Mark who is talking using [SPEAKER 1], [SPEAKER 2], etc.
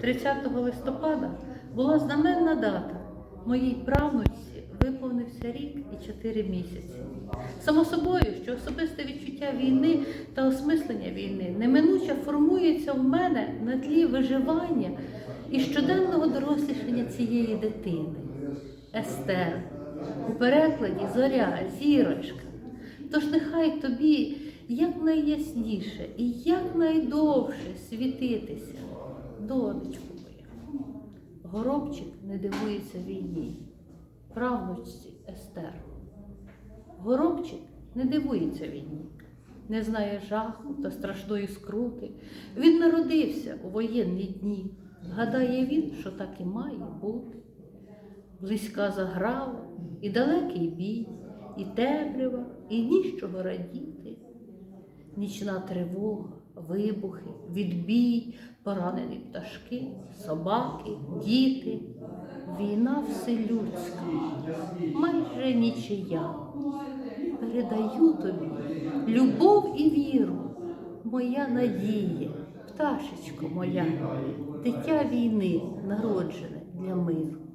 [SPEAKER 1] 30 листопада була знаменна дата. Моїй правнучці виповнився рік і 4 місяці. Само собою, що особисте відчуття війни та осмислення війни неминуче формується в мене на тлі виживання і щоденного дорослішання цієї дитини. Естер, у перекладі зоря, зірочка. Тож нехай тобі якнайясніше і якнайдовше світитися, донечку моя. Горобчик не дивується війні, правнучці Естер. Горобчик не дивується війні, не знає жаху та страшної скрути. Він народився у воєнні дні. Гадає він, що так і має бути. Близька заграва, і далекий бій, і темрява, і ніщого радіти. Нічна тривога, вибухи, відбій, поранені пташки, собаки, діти. Війна вселюдська, майже нічия. Передаю тобі любов і віру, моя надія, пташечко моя, дитя війни, народжене для миру.